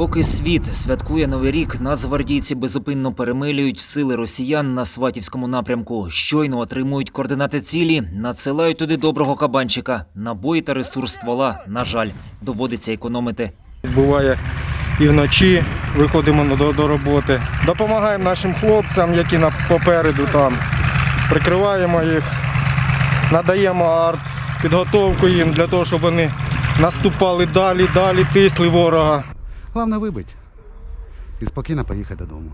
Поки світ святкує новий рік, нацгвардійці безупинно перемилюють сили росіян на сватівському напрямку. Щойно отримують координати цілі, надсилають туди доброго кабанчика. Набої та ресурс ствола, на жаль, доводиться економити. Буває і вночі виходимо до, до роботи. Допомагаємо нашим хлопцям, які на попереду там. Прикриваємо їх, надаємо арт, підготовку їм для того, щоб вони наступали далі, далі, тисли ворога. Головне вибити і спокійно поїхати додому.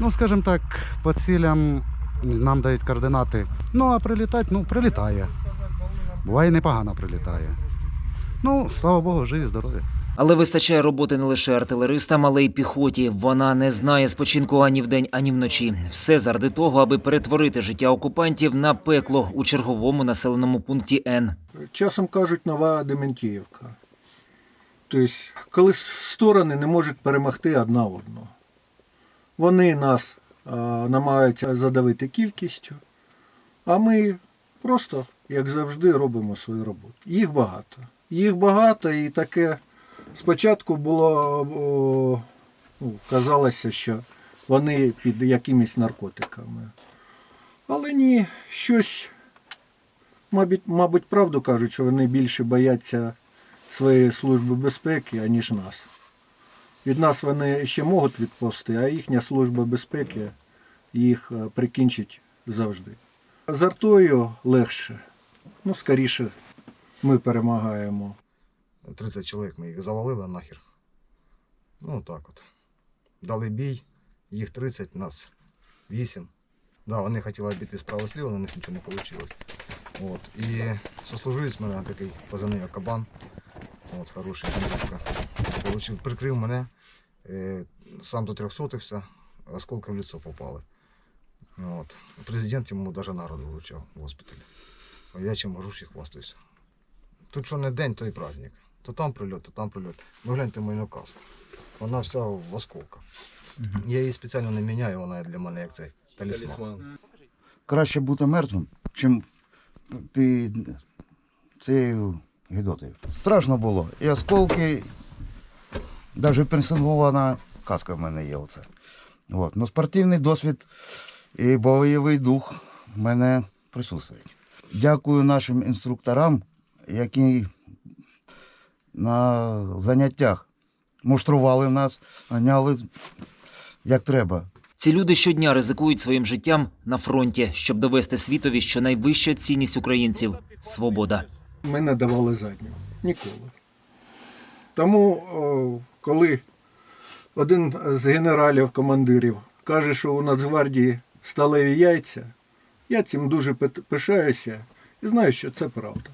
Ну, скажімо так, по цілям нам дають координати. Ну, а прилітати, ну, прилітає. Буває непогано прилітає. Ну, слава Богу, живі, здорові. Але вистачає роботи не лише артилеристам, але й піхоті. Вона не знає спочинку ані вдень, ані вночі. Все заради того, аби перетворити життя окупантів на пекло у черговому населеному пункті Н. Часом кажуть нова Дементіївка. Тобто, коли сторони не можуть перемогти одна одну. Вони нас намагаються задавити кількістю, а ми просто, як завжди, робимо свою роботу. Їх багато. Їх багато і таке спочатку було, ну, казалося, що вони під якимись наркотиками. Але ні, щось Мабуть, мабуть, правду кажуть, що вони більше бояться своєї служби безпеки, аніж нас. Від нас вони ще можуть відповсти, а їхня служба безпеки їх е, прикінчить завжди. З артою легше, ну, скоріше ми перемагаємо. 30 чоловік ми їх завалили нахер. Ну так от. Дали бій, їх 30, нас 8. Да, вони хотіли обійти справа сліва, але у них нічого не вийшло. От. І сослужились мене такий позивний кабан. От, хороший. Получив, прикрив мене, е, сам до трьохсотився, осколки в лицо попали. От. Президент йому навіть награду вручав в госпіталі. Я чим можу ще хвастаюся. Тут що не день, то і праздник. То там прильот, то там прильот. Ви гляньте мою каску. Вона вся в осколках. Я її спеціально не міняю, вона для мене як цей талісман. краще бути мертвим, чим під цією гідотою. Страшно було. І осколки, навіть пенсингована каска в мене є. Оце. От. Ну, спортивний досвід і бойовий дух в мене присутствують. Дякую нашим інструкторам, які на заняттях муштрували нас, ганяли як треба. Ці люди щодня ризикують своїм життям на фронті, щоб довести світові, що найвища цінність українців свобода. Ми не давали заднього. Ніколи. Тому, коли один з генералів-командирів каже, що у Нацгвардії сталеві яйця, я цим дуже пишаюся і знаю, що це правда.